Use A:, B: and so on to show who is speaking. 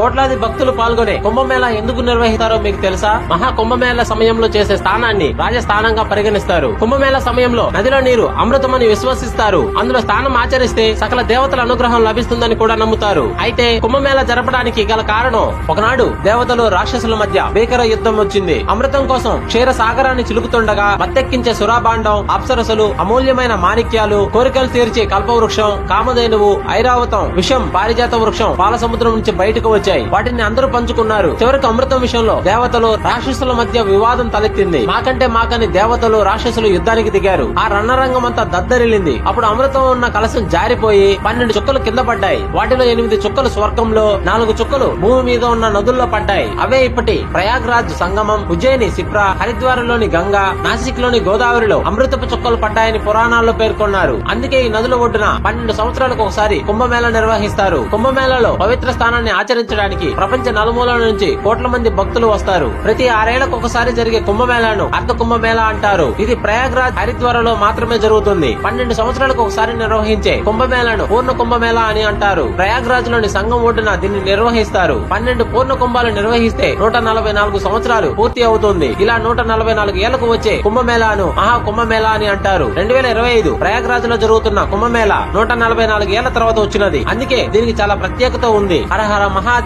A: కోట్లాది భక్తులు పాల్గొనే కుంభమేళా ఎందుకు నిర్వహిస్తారో మీకు తెలుసా? మహా కుంభమేళా సమయంలో చేసే స్థానాన్ని రాజస్థానంగా పరిగణిస్తారు. కుంభమేళా సమయంలో నదిలో నీరు అమృతమని విశ్వసిస్తారు. అందులో స్థానం ఆచరిస్తే సకల దేవతల అనుగ్రహం లభిస్తుందని కూడా నమ్ముతారు. అయితే కుంభమేళా జరపడానికి గల కారణం ఒకనాడు దేవతలు రాక్షసుల మధ్య భీకర యుద్ధం వచ్చింది. అమృతం కోసం క్షీర సాగరాన్ని చిలుకుతుండగా మత్తెక్కించే సురాభాండం అప్సరసలు అమూల్యమైన మాణిక్యాలు కోరికలు తీర్చే కల్పవృక్షం కామధేనువు ఐరావతం విషం పారిజాత వృక్షం పాల సముద్రం నుంచి బయటకు వచ్చి వచ్చాయి వాటిని అందరూ పంచుకున్నారు. చివరికి అమృతం విషయంలో దేవతలు రాక్షసుల మధ్య వివాదం తలెత్తింది. మాకంటే మాకని దేవతలు రాక్షసులు యుద్ధానికి దిగారు. ఆ రణరంగం అంతా దద్దరిల్లింది. అప్పుడు అమృతం ఉన్న కలశం జారిపోయి పన్నెండు చుక్కలు కింద పడ్డాయి. వాటిలో ఎనిమిది చుక్కలు స్వర్గంలో నాలుగు చుక్కలు భూమి మీద ఉన్న నదుల్లో పడ్డాయి. అవే ఇప్పటి ప్రయాగ్రాజ్ సంగమం ఉజ్జయిని సిప్రా హరిద్వారంలోని గంగా నాసిక్లోని గోదావరిలో అమృతపు చుక్కలు పడ్డాయని పురాణాల్లో పేర్కొన్నారు. అందుకే ఈ నదుల ఒడ్డున పన్నెండు సంవత్సరాలకు ఒకసారి కుంభమేళ నిర్వహిస్తారు. కుంభమేళలో పవిత్ర స్థానాన్ని దర్శించడానికి ప్రపంచ నలుమూలల నుంచి కోట్ల మంది భక్తులు వస్తారు. ప్రతి ఆరేళ్ళకు ఒకసారి జరిగే కుంభమేళాను అర్ధ కుంభమేళా అంటారు. ఇది ప్రయాగ్రాజ్ హరిద్వారలో మాత్రమే జరుగుతుంది. పన్నెండు సంవత్సరాలకు ఒకసారి నిర్వహించే కుంభమేళాను పూర్ణ కుంభమేళా అని అంటారు. ప్రయాగ్రాజ్లోని సంఘం ఒడ్డున దీన్ని నిర్వహిస్తారు. పన్నెండు పూర్ణ కుంభాలు నిర్వహిస్తే నూట నలభై నాలుగు సంవత్సరాలు పూర్తి అవుతుంది. ఇలా నూట నలభై నాలుగు ఏళ్ళకు వచ్చే కుంభమేళాను మహా కుంభమేళా అని అంటారు. రెండు వేల ఇరవై ఐదు ప్రయాగ్రాజ్లో జరుగుతున్న కుంభమేళా నూట నలభై నాలుగు ఏళ్ళ తర్వాత వచ్చినది. అందుకే దీనికి చాలా ప్రత్యేకత ఉంది. హరహర మహాదేవ్.